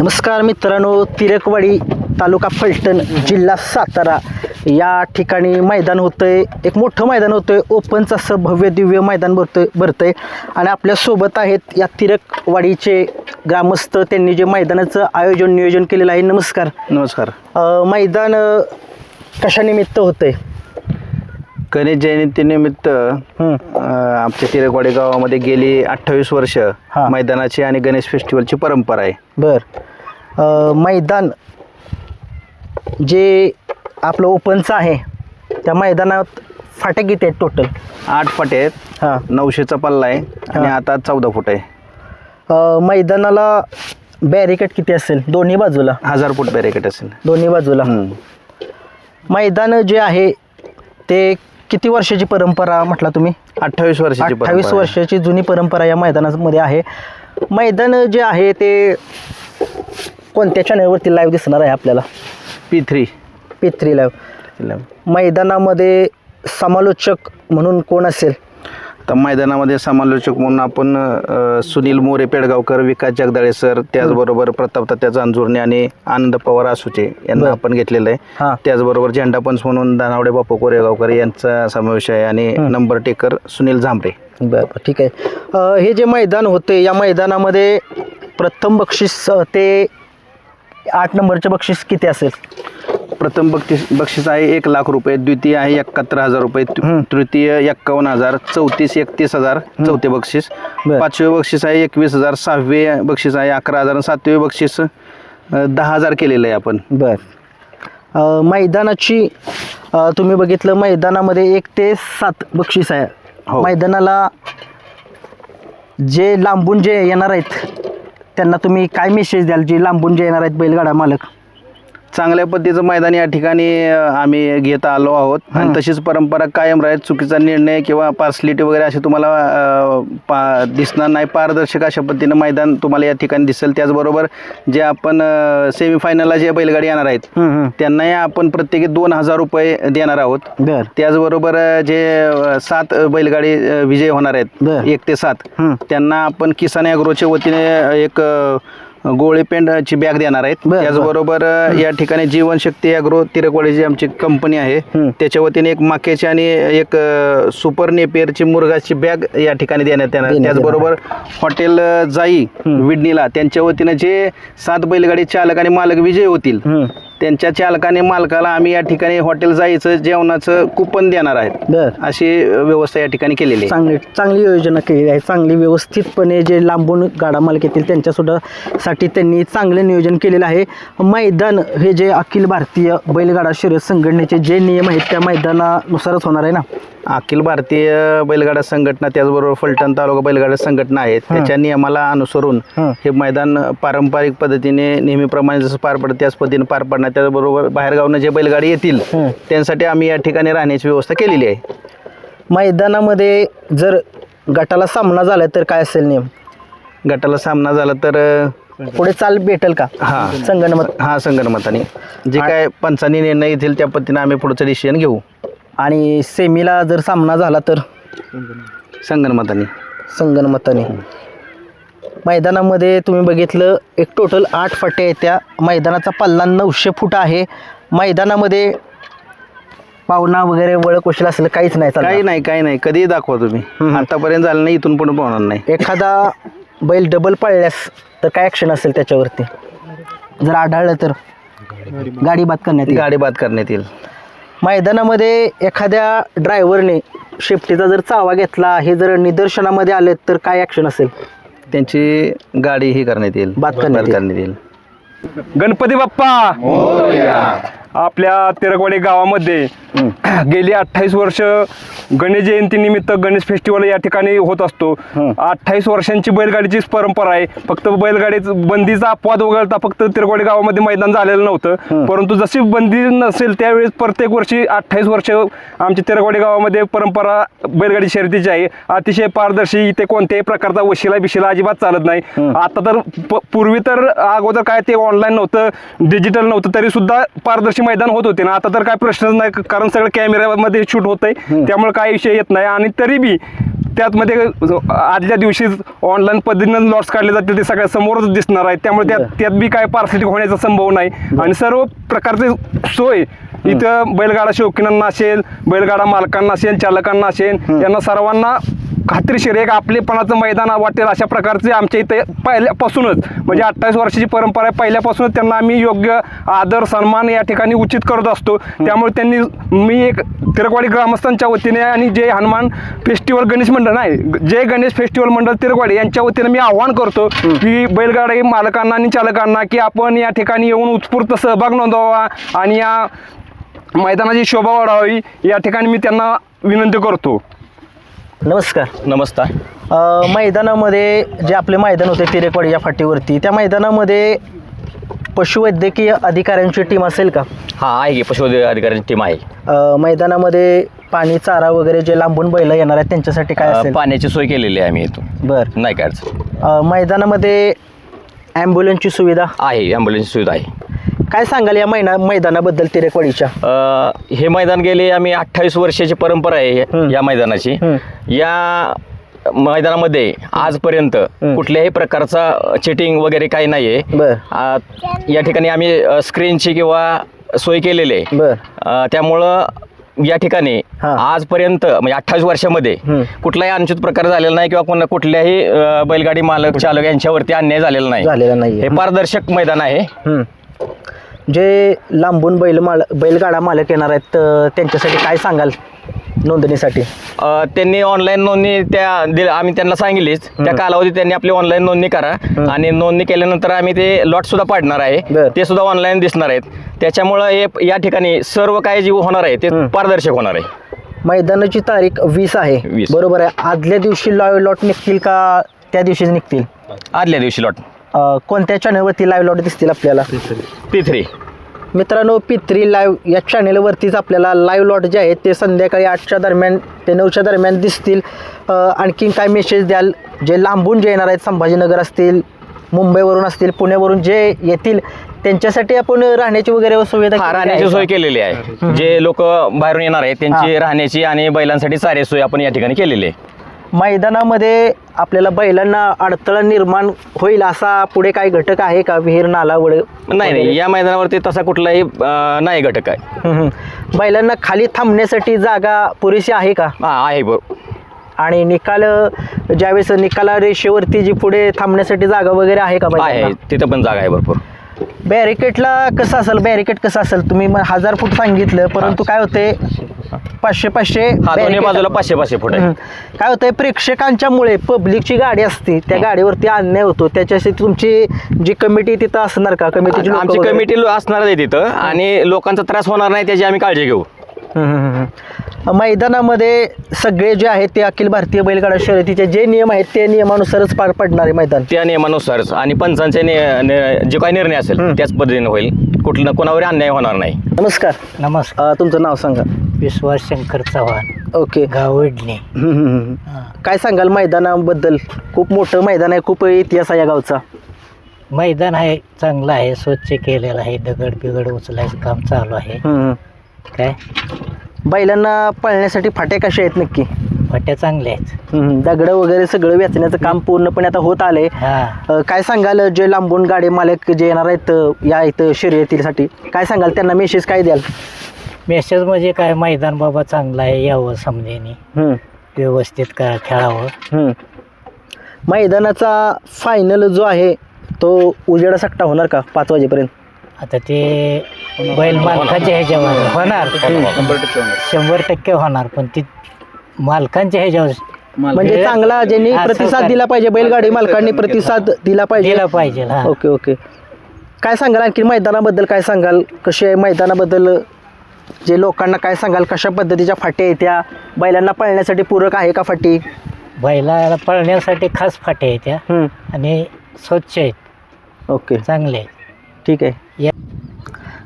नमस्कार मित्रांनो तिरकवाडी तालुका फलटण जिल्हा सातारा. या ठिकाणी मैदान होतंय एक मोठं मैदान होतंय ओपनचं असं भव्य दिव्य मैदान भरतंय भरतंय. आणि आपल्यासोबत आहेत या तिरकवाडीचे ग्रामस्थ त्यांनी जे मैदानाचं आयोजन नियोजन केलेलं आहे. नमस्कार. नमस्कार. अं, मैदान अं, कशानिमित्त होतंय? गणेश जयंतीनिमित्त. अं, आमच्या तिरकवाडी गावामध्ये गेली अठ्ठावीस वर्ष हा. मैदानाची आणि गणेश फेस्टिवलची परंपरा आहे. बर. मैदान जे आपलं ओपनचं आहे त्या मैदानात फाटे किती आहेत टोटल आठ फाटे आहेत. हां. नऊशेचा पल्ला आहे आणि हा. आता चौदा फूट आहे. अ, मैदानाला बॅरिकेड किती असेल? दोन्ही बाजूला? हजार फूट बॅरिकेट असेल. दोन्ही बाजूला. मैदान जे आहे ते किती वर्षाची परंपरा म्हटला तुम्ही? अठ्ठावीस वर्षाची अठ्ठावीस आहे. वर्षाची जुनी परंपरा या मैदानामध्ये आहे. मैदान जे आहे ते कोणत्या चॅनलवरती लाईव्ह दिसणार आहे आपल्याला? P three P three live मैदानामध्ये समालोचक म्हणून कोण असेल? तर मैदानामध्ये समालोचक म्हणून आपण अ, सुनील मोरे पेडगावकर विकास जगदाळे सर त्याचबरोबर प्रताप तात्या जांजुर्णे आणि आनंद पवार आसुचे यांना. आपण घेतलेलं हां. आहे त्याचबरोबर झेंडा पंच म्हणून दानावडे बापू कोरेगावकर यांचा समावेश आहे आणि नंबर टेकर सुनील झांबरे. बरं बरं ठीक आहे. अ, हे जे मैदान होते या मैदानामध्ये प्रथम बक्षीस अ, ते आठ नंबरचे बक्षीस किती असेल प्रथम बक्षीस बक्षीस आहे एक लाख रुपये द्वितीय आहे एकाहत्तर हजार रुपये तृ-. तृतीय एक्कावन्न हजार चौतीस एकतीस हजार चौथे बक्षीस बरं. पाचवे बक्षीस आहे एकवीस हजार सहावे बक्षीस आहे अकरा हजार आणि सातवे बक्षीस अ, दहा हजार केलेलं आहे आपण बर अ, मैदानाची अ, तुम्ही बघितलं मैदानामध्ये एक ते सात बक्षीस आहे हो. मैदानाला जे लांबून जे येणार आहेत त्यांना तुम्ही काय मेसेज द्याल? जे लांबून जे येणार आहेत बैलगाडा मालक? चांगल्या पद्धतीचं मैदान या ठिकाणी आम्ही घेत आलो आहोत. आणि तशीच परंपरा कायम राहील चुकीचा निर्णय किंवा पार्सलिटी वगैरे असे तुम्हाला अ, पा दिसणार नाही पारदर्शक अशा पद्धतीनं मैदान तुम्हाला या ठिकाणी दिसेल त्याचबरोबर जे आपण सेमीफायनलला जे बैलगाडी येणार आहेत त्यांनाही आपण प्रत्येकी दोन हजार रुपये देणार आहोत बर त्याचबरोबर अ, जे अ, सात अ, बैलगाडी अ, विजय होणार आहेत बर. एक ते सात हं. त्यांना आपण किसान ॲग्रोच्या वतीने एक अ, गोळे पेंडची बॅग देणार आहेत बर, बर. त्याचबरोबर अ, या ठिकाणी जीवनशक्ती ॲग्रो तिरकवाडीची आमची कंपनी आहे हं. त्याच्या वतीने एक माक्याची आणि एक अ, सुपर नेपियरची मुरगाची बॅग या ठिकाणी देण्यात येणार देण्यात त्याचबरोबर हॉटेल अ, जाई. विडणीला त्यांच्या वतीने जे सात बैलगाडी चालक आणि मालक विजय होतील हं. त्यांच्या चालकाने मालकाला आम्ही या ठिकाणी हॉटेल जायचं जेवणाचं कुपन देणार आहेत. बर. अशी व्यवस्था या ठिकाणी केलेली आहे. चांगली चांगली योजना केलेली आहे. चांगली व्यवस्थितपणे जे लांबून गाडा मालक येतील त्यांच्यासुद्धा साठी त्यांनी चांगले नियोजन केलेलं आहे. मैदान हे जे अखिल भारतीय बैलगाडा शर्यत संघटनेचे जे नियम आहेत त्या मैदानानुसारच होणार आहे ना? अखिल भारतीय बैलगाडा संघटना त्याचबरोबर फलटण तालुका बैलगाडा संघटना आहेत. त्याच्या नियमाला अनुसरून हं. मैदान पारंपरिक पद्धतीने नेहमीप्रमाणे जसं पार पडतं त्याच पद्धतीने पार पडणार. त्याचबरोबर बाहेरगावनं जे बैलगाडी येतील. त्यांसाठी आम्ही या ठिकाणी राहण्याची व्यवस्था केलेली आहे. मैदानामध्ये जर गटाला सामना झाला तर काय असेल नियम? गटाला सामना झाला तर पुढे चाल भेटेल का? हा. संगणमत. हा संगणमताने. जे काय पंचांनी निर्णय येतील त्या पद्धतीने आम्ही पुढचं डिसिजन घेऊ. आणि सेमीला जर सामना झाला तर? संगणमताने संगणमताने मैदानामध्ये तुम्ही बघितलं एक टोटल आठ फाटे आहेत त्या. मैदानाचा पल्ला नऊशे फूट आहे. मैदानामध्ये पाहुणा वगैरे वळख वशील असलं काहीच नाही काही. नाही काही नाही. कधीही दाखवा तुम्ही. आतापर्यंत झालं नाही इथून पुढे पाहणार नाही. एखादा बैल डबल पळल्यास तर काय ॲक्शन असेल त्याच्यावरती? जर आढळलं तर? गाडी बाद करण्यात येईल. गाडी बाद करण्यात येईल. मैदानामध्ये एखाद्या ड्रायव्हरने शेफ्टीचा जर चावा घेतला हे जर निदर्शनामध्ये आले तर काय ॲक्शन असेल? त्यांची गाडी ही करण्यात येईल. बाद करण्यात येईल. करण्यात येईल. गणपती बाप्पा! आपल्या तिरकवाडी गावामध्ये गेली अठ्ठावीस वर्ष गणेश जयंतीनिमित्त गणेश फेस्टिवल या ठिकाणी होत असतो. अठ्ठावीस वर्षांची बैलगाडीचीच परंपरा आहे. फक्त बैलगाडीच बंदीचा अपवाद वगळता फक्त तिरकवाडी गावामध्ये मैदान झालेलं नव्हतं. परंतु जशी बंदी नसेल त्यावेळेस प्रत्येक वर्षी अठ्ठावीस वर्ष आमची तिरकवाडी गावामध्ये परंपरा बैलगाडी शर्यतीची आहे. अतिशय पारदर्शी इथे कोणत्याही प्रकारचा वशिला बिशिला अजिबात चालत नाही. आता तर पूर्वी तर अगोदर काय ते ऑनलाईन नव्हतं डिजिटल नव्हतं तरी सुद्धा पारदर्शी मैदान होत होते ना आता तर काय प्रश्नच नाही कारण सगळं कॅमेऱ्यामध्ये शूट होत आहे त्यामुळे काय विषय येत नाही. आणि तरी बी त्यातमध्ये आदल्या दिवशीच ऑनलाईन पद्धतीनं लॉट्स काढले जातील ते सगळ्या समोरच दिसणार आहे त्यामुळे त्यात त्यात बी काय पार्सिटी होण्याचा संभव नाही. आणि सर्व प्रकारचे सोय. इथं बैलगाडा शौकीनांना असेल बैलगाडा मालकांना असेल चालकांना असेल यांना सर्वांना खात्रीशीर एक आपलेपणाचं मैदान वाटेल अशा प्रकारचे आमच्या इथे पहिल्यापासूनच म्हणजे अठ्ठावीस वर्षाची परंपरा आहे. पहिल्यापासूनच त्यांना आम्ही योग्य आदर सन्मान या ठिकाणी उचित करत असतो. त्यामुळे त्यांनी मी एक तिरकवाडी ग्रामस्थांच्या वतीने आणि जे हनुमान फेस्टिवल गणेश मंडळ नाही जे गणेश फेस्टिवल मंडळ तिरकवाडी यांच्या वतीने मी आव्हान करतो की बैलगाडी मालकांना आणि चालकांना की आपण या ठिकाणी येऊन उत्स्फूर्त सहभाग नोंदवावा आणि या मैदानाची शोभा वाढावी या ठिकाणी मी त्यांना विनंती करतो. नमस्कार. नमस्कार. अ, मैदानामध्ये जे आपले मैदान होते तिरेकवाडी या फाटीवरती त्या मैदानामध्ये पशुवैद्यकीय अधिकाऱ्यांची टीम असेल का? हा आहे की पशुवैद्यक अधिकाऱ्यांची टीम आहे. अ, मैदानामध्ये पाणी चारा वगैरे जे लांबून बैल येणार आहेत त्यांच्यासाठी काय अ, असेल? पाण्याची सोय केलेली आहे आम्ही इथून. बर. नाही काय अडचण मैदानामध्ये ॲम्ब्युलन्सची सुविधा? आहे ॲम्ब्युलन्सची सुविधा आहे. काय सांगाल या मैना मैदानाबद्दल तिरेकवाडीच्या अ, हे मैदान गेले आम्ही अठ्ठावीस वर्षाची परंपरा आहे. या मैदानाची. या मैदानामध्ये आजपर्यंत कुठल्याही प्रकारचा चिटिंग वगैरे काही नाही आहे बर आ, या ठिकाणी आम्ही अ, स्क्रीनची किंवा सोय केलेली आहे अ, त्यामुळं या ठिकाणी हा. आजपर्यंत म्हणजे अठ्ठावीस वर्षामध्ये. कुठलाही अनुचित प्रकार झालेला नाही किंवा कोणा कुठल्याही अ, बैलगाडी मालक चालक यांच्यावरती अन्याय झालेला नाही झालेला हे पारदर्शक मैदान आहे. जे लांबून बैल माल बैलगाडा मालक येणार आहेत अ, त्यांच्यासाठी काय सांगाल नोंदणीसाठी? अ, त्यांनी ऑनलाईन नोंदणी त्या दिल आम्ही त्यांना सांगितलीच. त्या कालावधीत त्यांनी आपली ऑनलाईन नोंदणी करा. आणि नोंदणी केल्यानंतर आम्ही ते लॉट सुद्धा पाडणार आहे. ते सुद्धा ऑनलाईन दिसणार आहेत. त्याच्यामुळं हे या ठिकाणी सर्व काही जे होणार आहे ते पारदर्शक होणार आहे. मैदानाची तारीख वीस आहे. 20. बरोबर आहे. आदल्या दिवशी लाईव्ह लॉट निघतील का त्या दिवशीच निघतील? आदल्या दिवशी लॉट अ, कोणत्या चॅनलवरती लाईव्ह लॉट दिसतील आपल्याला? पी थ्री मित्रांनो पित्री लाईव्ह या चॅनेलवरतीच आपल्याला लाईव्ह लॉट जे आहेत ते संध्याकाळी आठच्या दरम्यान ते नऊच्या दरम्यान दिसतील. अ, आणखीन काय मेसेज द्याल? जे लांबून जे येणार आहेत संभाजीनगर असतील मुंबईवरून असतील पुण्यावरून जे येतील त्यांच्यासाठी आपण राहण्याची वगैरे सुविधा हा केलेली राहण्याची आहे सोय का? केलेली आहे. जे लोक बाहेरून येणार आहेत त्यांची राहण्याची आणि बैलांसाठी सारे सोय आपण या ठिकाणी केलेली आहे. मैदानामध्ये आपल्याला बैलांना अडथळा निर्माण होईल असा पुढे काही घटक आहे का? विहीर नाला वळ नाही नाही. या मैदानावरती तसा कुठलाही अं, नाही घटक आहे. हम्म. बैलांना खाली थांबण्यासाठी जागा पुरेशी आहे का? हा आहे बरोबर. आणि निकाल अ, ज्यावेळेस निकाला रेषेवरती जी पुढे थांबण्यासाठी जागा वगैरे आहे का आहे बैलांना? तिथं पण जागा आहे भरपूर. बॅरिकेडला कसं असेल? बॅरिकेड कसं असेल? तुम्ही मग हजार फूट सांगितलं परंतु काय होते पाचशे पाचशे. हा दोन्ही barricade- बाजूला पाचशे पाचशे फूट आहे. हम्म. काय होतंय प्रेक्षकांच्या मुळे पब्लिकची गाडी असते त्या गाडीवरती अन्याय होतो. त्याच्याशी तुमची जी कमिटी तिथं असणार का? कमिटीची लोकं आमची वगैरे? कमिटी असणार आहे तिथं आणि लोकांचा त्रास होणार नाही त्याची आम्ही काळजी घेऊ. मैदानामध्ये सगळे जे आहेत ते अखिल भारतीय बैलगाडा शर्यतीचे जे नियम आहेत ते नियमानुसारच पार पडणारे मैदान. त्या नियमानुसारच. आणि पंचांचे नि- नि- जे काही निर्णय असेल त्याच पद्धतीने होईल. कुठलं कोणावर अन्याय होणार नाही. नमस्कार. नमस्कार. अ, तुमचं नाव सांगा. विश्वास शंकर चव्हाण. ओके. गाव इडणे हम्म, हम्म, हम्म. काय सांगाल मैदानाबद्दल? खूप मोठं मैदान आहे खूप इतिहास आहे या गावचा. मैदान आहे चांगलं आहे स्वच्छ केलेलं आहे दगड बिगड उचलायचं काम चालू आहे. हम्म. काय? बैलांना पळण्यासाठी फाट्या कशा आहेत नक्की? फट्या चांगल्या आहेत. हम्म. दगडं वगैरे सगळं वेचण्याचं काम पूर्णपणे आता होत आलंय. हा. अ, काय सांगाल जे लांबून गाडी मालक जे येणार आहेत अ, या इथं शर्यतीसाठी? काय सांगाल त्यांना मेसेज काय द्याल? मेसेज म्हणजे काय? मैदान बाबा चांगलं आहे यावं समजेने. हम्म. व्यवस्थित का खेळावं. हम्म. मैदानाचा फायनल जो आहे तो उजेडा सट्टा होणार का? पाच वाजेपर्यंत. आता ते बैल मालकाच्या ह्याच्यावर होणार. शंभर टक्के होणार. पण ती मालकांच्या ह्याच्यावर म्हणजे चांगला ज्यांनी हा, प्रतिसाद. दिला पाहिजे बैलगाडी मालकांनी प्रतिसाद दिला पाहिजे. दिला पाहिजे हा. Okay okay. काय सांगाल? आणखी मैदानाबद्दल काय सांगाल? कशी आहे मैदानाबद्दल जे लोकांना काय सांगाल कशा पद्धतीच्या फाट्या आहेत त्या? बैलांना पळण्यासाठी पूरक आहे का फाटी? बैलाला पळण्यासाठी खास फाट्या आहेत त्या. हम्म. आणि स्वच्छ आहेत. ओके. चांगले आहेत. ठीक आहे. या-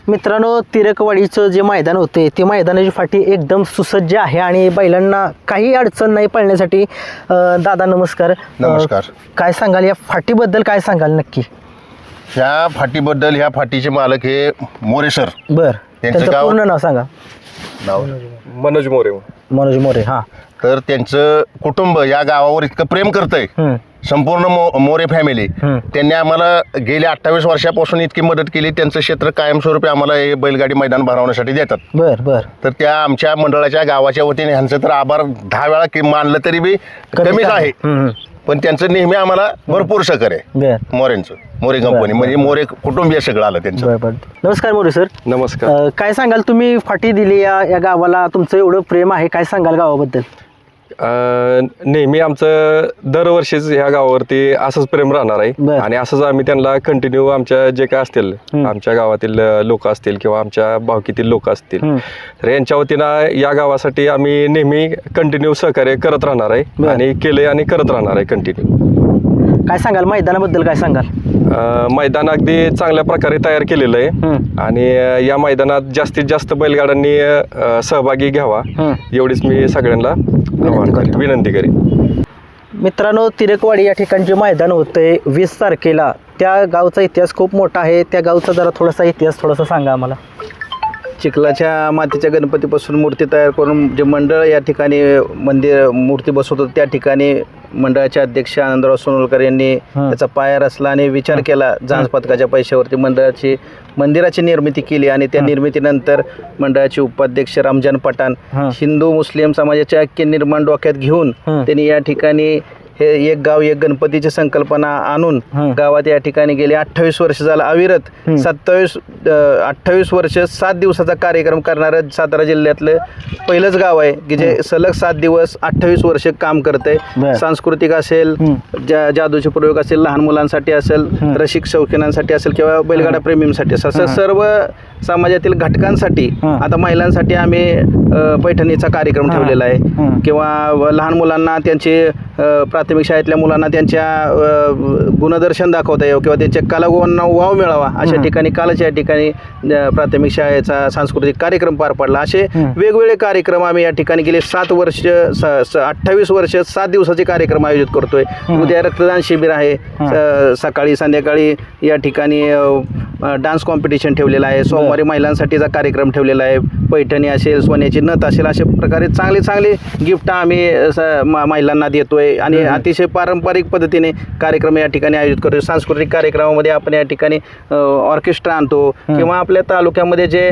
मित्रांनो तिरकवाडीचं जे मैदान होते ते मैदानाची फाटी एकदम सुसज्ज आहे आणि बैलांना काही अडचण नाही पळण्यासाठी. अं, दादा नमस्कार. अं, नमस्कार. काय सांगाल या फाटीबद्दल काय सांगाल नक्की? ह्या फाटीबद्दल ह्या फाटीचे मालक हे मोरेसर. बर. त्यांचं त्यांचं गाव- पूर्ण नाव सांगा. नाव? मनोज मोरे. मनोज मोरे हां. तर त्यांचं कुटुंब या गावावर इतकं प्रेम करतंय. हम्म. संपूर्ण मो मोरे फॅमिली हम्म. त्यांनी आम्हाला गेल्या अठ्ठावीस वर्षापासून इतकी मदत केली. त्यांचं क्षेत्र कायमस्वरूपी आम्हाला हे बैलगाडी मैदान भरवण्यासाठी देतात. बर बर. तर त्या आमच्या मंडळाच्या गावाच्या वतीने ह्यांचं तर आभार दहा वेळा कि मानलं तरी बी कमीच आहे. हम्म, हम्म. पण त्यांचं नेहमी आम्हाला भरपूर सहकार्य आहे. बर. मोरेंचं मोरे कंपनी म्हणजे मोरे कुटुंबीय सगळं आलं त्यांचं. बर बर. नमस्कार मोरे सर. नमस्कार. अ, काय सांगाल? तुम्ही फाटी दिली या या गावाला तुमचं एवढं प्रेम आहे. काय सांगाल गावाबद्दल? नेहमी आमचं दरवर्षीच ह्या गावावरती असंच प्रेम राहणार. आहे. आणि असंच आम्ही त्यांना कंटिन्यू आमच्या जे काय असतील आमच्या गावातील लोक असतील किंवा आमच्या भावकीतील लोक असतील. तर यांच्या वतीनं या गावासाठी आम्ही नेहमी कंटिन्यू सहकार्य करत राहणार आहे. आणि केले आणि करत राहणार आहे कंटिन्यू काय सांगाल? मैदानाबद्दल काय सांगाल? मैदान अगदी चांगल्या प्रकारे तयार केलेलं आहे. आणि या मैदानात जास्तीत जास्त बैलगाड्यांनी अं, सहभागी घ्यावा. एवढीच मी सगळ्यांना आवाहन करेन. विनंती करेन मित्रांनो तिरेकवाडी या ठिकाणी जे मैदान होतंय वीस तारखेला त्या गावचा इतिहास खूप मोठा आहे त्या गावचा जरा थोडासा इतिहास थोडासा सांगा आम्हाला चिखलाच्या मातीच्या गणपतीपासून मूर्ती तयार करून जे मंडळ या ठिकाणी मंदिर मूर्ती बसवतो त्या ठिकाणी मंडळाचे अध्यक्ष आनंदराव सोनवलकर यांनी त्याचा पाया रचला आणि विचार केला जांच पथकाच्या पैशावरती मंडळाची मंदिराची निर्मिती केली आणि त्या निर्मितीनंतर मंडळाचे उपाध्यक्ष रामजान पठाण. हिंदू मुस्लिम समाजाचे ऐक्य निर्माण डोक्यात घेऊन. त्यांनी या ठिकाणी हे एक गाव एक गणपतीची संकल्पना आणून. गावात या ठिकाणी गेले अठ्ठावीस वर्ष झालं अविरत. सत्तावीस अठ्ठावीस वर्ष सात दिवसाचा कार्यक्रम करणारं सातारा जिल्ह्यातलं पहिलंच गाव आहे की जे सलग सात दिवस अठ्ठावीस वर्ष काम करतंय बर. सांस्कृतिक असेल. जा जादूचे प्रयोग असेल लहान मुलांसाठी असेल. रसिक शौकीनांसाठी असेल किंवा बैलगाडा प्रेमींसाठी असेल असं सर्व समाजातील घटकांसाठी. आता महिलांसाठी आम्ही पैठणीचा कार्यक्रम. ठेवलेला आहे. किंवा लहान मुलांना त्यांचे प्राथमिक शाळेतल्या मुलांना त्यांच्या गुणदर्शन दाखवता यावं किंवा त्यांच्या कलागुणांना वाव मिळावा अशा. ठिकाणी कालच या ठिकाणी प्राथमिक शाळेचा सांस्कृतिक कार्यक्रम पार पडला. असे. वेगवेगळे कार्यक्रम आम्ही या ठिकाणी गेले. सात वर्ष अठ्ठावीस वर्ष सात दिवसाचे कार्यक्रम आयोजित करतोय. उद्या रक्तदान शिबिर आहे. सकाळी संध्याकाळी या ठिकाणी डान्स कॉम्पिटिशन ठेवलेलं आहे. सोमवारी महिलांसाठीचा कार्यक्रम ठेवलेला आहे. पैठणी असेल सोन्याची नथ असेल अशा प्रकारे चांगले चांगले गिफ्ट आम्ही महिलांना देतोय. आणि अतिशय पारंपरिक पद्धतीने कार्यक्रम या ठिकाणी आयोजित करतोय सांस्कृतिक कार्यक्रमामध्ये आपण या ठिकाणी ऑर्केस्ट्रा आणतो किंवा आपल्या तालुक्यामध्ये जे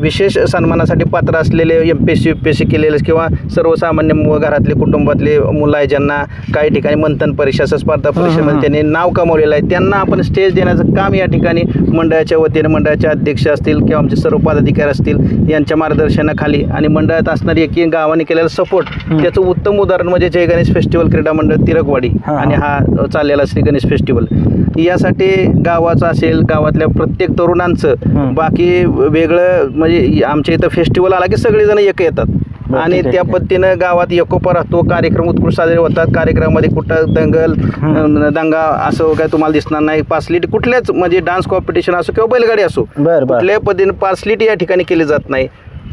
विशेष सन्मानासाठी पात्र असलेले M P S C U P S C केलेले किंवा सर्वसामान्य घरातले कुटुंबातले मुलं आहे ज्यांना काही ठिकाणी मंथन परीक्षा स्पर्धा परीक्षेमध्ये त्यांनी नाव कमवलेलं आहे. त्यांना आपण स्टेज देण्याचं काम या ठिकाणी मंडळाच्या वतीने मंडळाचे अध्यक्ष असतील किंवा आमचे सर्व पदाधिकारी असतील यांच्या मार्गदर्शनाखाली आणि मंडळात असणारी एक गावाने केलेला सपोर्ट त्याचं उत्तम उदाहरण म्हणजे जय गणेश फेस्टिवल क्रीडा मंडळ तिरकवाडी हा, हा. आणि हा चाललेला श्री गणेश फेस्टिवल यासाठी गावाचं असेल गावातल्या प्रत्येक तरुणांचं. बाकी वेगळं म्हणजे आमच्या इथं फेस्टिवल आला की सगळेजण एक येतात. बरं, आणि ठीक आहे, त्या ठीक आहे. पद्धतीनं गावात एकोपा राहतो कार्यक्रम उत्कृष्ट साजरे होतात. कार्यक्रमामध्ये कुठं दंगल अं, दंगा असं काय तुम्हाला दिसणार नाही. पासलिटी कुठल्याच म्हणजे डान्स कॉम्पिटिशन असो किंवा बैलगाडी असो बर बर. कुठल्याही पद्धतीने पासलिटी या ठिकाणी केली जात नाही.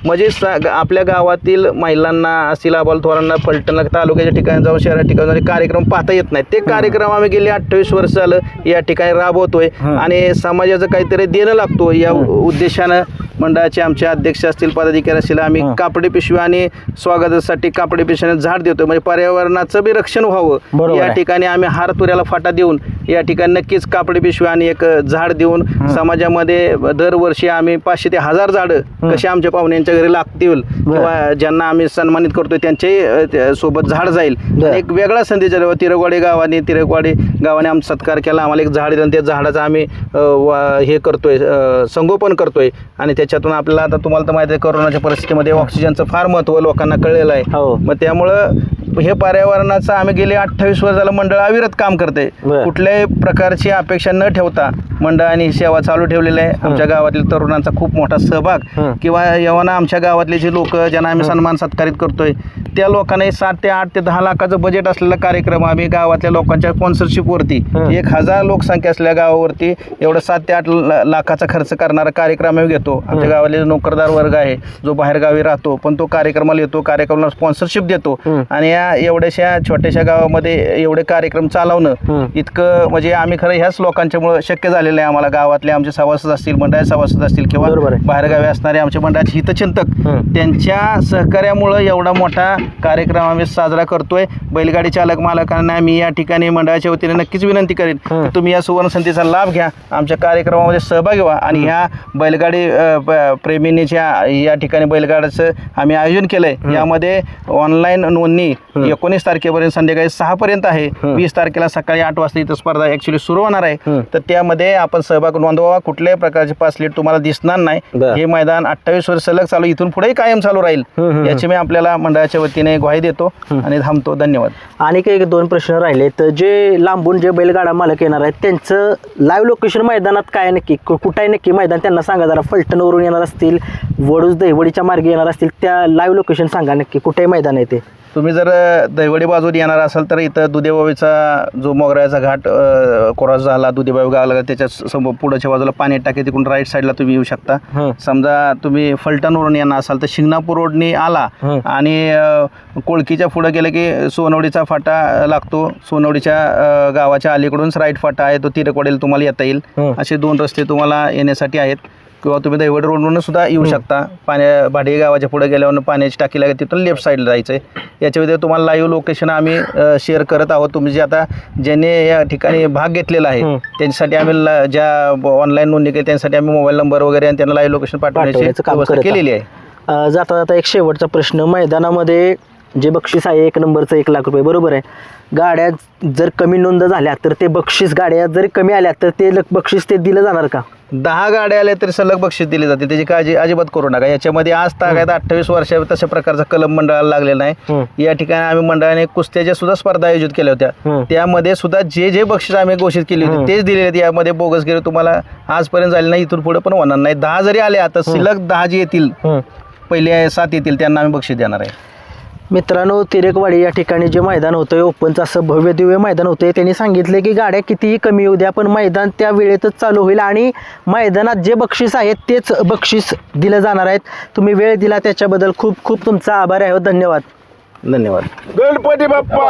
म्हणजे सा- आपल्या गावातील महिलांना असतील अबालथोरांना पलटण तालुक्याच्या ठिकाणी जाऊन शहरा ठिकाणी जाऊन कार्यक्रम पाहता येत नाही ते कार्यक्रम आम्ही गेले अठ्ठावीस वर्ष झालं या ठिकाणी राबवतोय. आणि समाजाचं काहीतरी देणं लागतो या उद्देशानं मंडळाचे आमचे अध्यक्ष असतील पदाधिकारी असतील आम्ही. कापडी पिशवी आणि स्वागतासाठी कापडी पिशवीने झाड देतो म्हणजे पर्यावरणाचं बी रक्षण व्हावं या. ठिकाणी आम्ही हार तुऱ्याला फाटा देऊन या ठिकाणी नक्कीच कापडी पिशवी आणि एक झाड देऊन समाजामध्ये दरवर्षी आम्ही पाचशे ते हजार झाडं कशी आमच्या पाहुण्यांच्या घरी लागतील किंवा ज्यांना आम्ही सन्मानित करतोय त्यांच्याही अ, त्या सोबत झाड जाईल. एक वेगळा संदेश आहे. तिरकवाडी गावाने तिरकवाडी गावाने आमचा सत्कार केला. आम्हाला एक झाड दिलं त्या झाडाचं आम्ही हे करतोय संगोपन करतोय. आणि त्याच्यातून आपल्याला आता तुम्हाला तर माहिती आहे कोरोनाच्या परिस्थितीमध्ये ऑक्सिजनचं फार महत्त्व लोकांना कळलेलं आहे. हो. मग त्यामुळं हे पर्यावरणाचं आम्ही गेले अठ्ठावीस वर्ष झालं मंडळ अविरत काम करते बर. कुठल्याही प्रकारची अपेक्षा न ठेवता मंडळाने ही सेवा चालू ठेवलेली आहे आमच्या गावातील तरुणांचा खूप मोठा सहभाग हं. किंवा यवना आमच्या गावातले जे लोक ज्यांना आम्ही सन्मान सत्कारित करतोय त्या लोकांना सात ते आठ ते दहा लाखाचं बजेट असलेला कार्यक्रम आम्ही गावातल्या लोकांच्या स्पॉन्सरशिपवरती हं. एक हजार लोकसंख्या असलेल्या गावावरती एवढं सात ते आठ ला- लाखाचा खर्च करणारा कार्यक्रम आम्ही घेतो आमच्या गावातले नोकरदार वर्ग आहे जो बाहेरगावी राहतो पण तो कार्यक्रमाला येतो कार्यक्रमाला स्पॉन्सरशिप देतो हं. आणि या या एवढ्याशा छोट्याशा गावामध्ये एवढे कार्यक्रम चालवणं इतकं म्हणजे आम्ही खरं ह्याच लोकांच्यामुळं शक्य झालेलं आहे आम्हाला गावातले आमचे सभासद असतील मंडळाचे सभासद असतील किंवा. बाहेरगावी असणारे आमच्या मंडळाचे हितचिंतक त्यांच्या सहकार्यामुळं एवढा मोठा कार्यक्रम आम्ही साजरा करतोय. बैलगाडी चालक मालकांना मी या ठिकाणी मंडळाच्या वतीने नक्कीच विनंती करेन तुम्ही या सुवर्ण संधीचा लाभ घ्या. आमच्या कार्यक्रमामध्ये सहभागी व्हा आणि ह्या बैलगाडी प्रेमींच्या या ठिकाणी बैलगाड्याचं आम्ही आयोजन केलंय यामध्ये ऑनलाईन नोंदणी एकोणीस तारखेपर्यंत संध्याकाळी सहा पर्यंत आहे वीस तारखेला सकाळी आठ वाजता इथं स्पर्धा ऍक्च्युली सुरू होणार आहे. तर त्यामध्ये आपण सहभाग नोंदवा कुठल्याही प्रकारचे पाच लीट तुम्हाला दिसणार नाही. हे मैदान अठ्ठावीस वर्ष सलग चालू इथून पुढेही कायम चालू राहील. याची मी आपल्याला मंडळाच्या वतीने ग्वाही देतो आणि थांबतो. धन्यवाद. आणि काही एक दोन प्रश्न राहिले. तर जे लांबून जे बैलगाडा मालक येणार आहेत त्यांचं लाईव्ह लोकेशन मैदानात काय नक्की? कुठं आहे नक्की मैदान त्यांना सांगा जरा. फलटणवरून येणार असतील वडूज दहिवडीच्या मार्गे येणार असतील त्या लाईव्ह लोकेशन सांगा नक्की. कुठे मैदान आहे ते. तुम्ही जर दैवडी बाजून येणार असाल तर इथं दुधेबावीचा जो मोगऱ्याचा घाट क्रॉस झाला दुधेबावी गावाला त्याच्यासमोर पुढच्या बाजूला पाणी टाके तिकडून राईट साईडला तुम्ही येऊ शकता. समजा तुम्ही फलटणवरून येणार असाल तर शिंगणापूर रोडने आला आणि कोळकीच्या पुढं गेलं की सोनवडीचा फाटा लागतो. सोनवडीच्या गावाच्या अलीकडूनच राईट फाटा आहे तो तिरकवाडीला तुम्हाला येता येईल. असे दोन रस्ते तुम्हाला येण्यासाठी आहेत. किंवा तुम्ही दैवड रोडवरून सुद्धा येऊ शकता. पाण्या भाडी गावाच्या पुढे गेल्यावर पाण्याची टाकी लागेल तिथून लेफ्ट साईडला जायचं आहे याच्या व्यतिरिक्त तुम्हाला लाईव्ह लोकेशन आम्ही शेअर करत आहोत. तुम्ही जे आता ज्याने या ठिकाणी भाग घेतलेला आहे त्यांच्यासाठी आम्ही ज्या ऑनलाईन नोंदणी केली त्यांच्यासाठी आम्ही मोबाईल नंबर वगैरे आणि त्यांना लाईव्ह लोकेशन पाठवण्याची व्यवस्था केलेली. आहे. जाता जाता एक शेवटचा प्रश्न. मैदानामध्ये जे बक्षीस आहे एक नंबरचं एक लाख रुपये. बरोबर आहे. गाड्या जर कमी नोंद झाल्या तर ते बक्षीस गाड्या जर कमी आल्या तर ते बक्षीस ते दिलं जाणार का? दहा गाड्या आल्या तरी सलग बक्षीस दिले जाते. त्याची काळजी अजिबात करू नका. याच्यामध्ये आज तागायत अठ्ठावीस वर्ष तशा प्रकारचा कलम मंडळाला लागलेला नाही. या ठिकाणी आम्ही मंडळाने कुस्त्याच्या सुद्धा स्पर्धा आयोजित केल्या होत्या. त्यामध्ये सुद्धा जे जे बक्षीस आम्ही घोषित केली होती तेच दिलेले आहेत. यामध्ये बोगसगिरी तुम्हाला आजपर्यंत झाले नाही इथून पुढे पण होणार नाही. दहा जरी आले आता सलग दहा जे येतील पहिले सात येतील त्यांना आम्ही बक्षीस देणार आहे. मित्रांनो तिरेकवाडी या ठिकाणी जे मैदान होतंय ओपनचं असं भव्य दिव्य मैदान होतंय त्यांनी सांगितले की गाड्या कितीही कमी येऊ द्या पण मैदान त्या वेळेतच चालू होईल आणि मैदानात जे बक्षीस आहेत तेच बक्षीस दिलं जाणार आहेत. तुम्ही वेळ दिला त्याच्याबद्दल खूप खूप तुमचा आभार आहे हो. धन्यवाद. धन्यवाद. गणपती बाप्पा!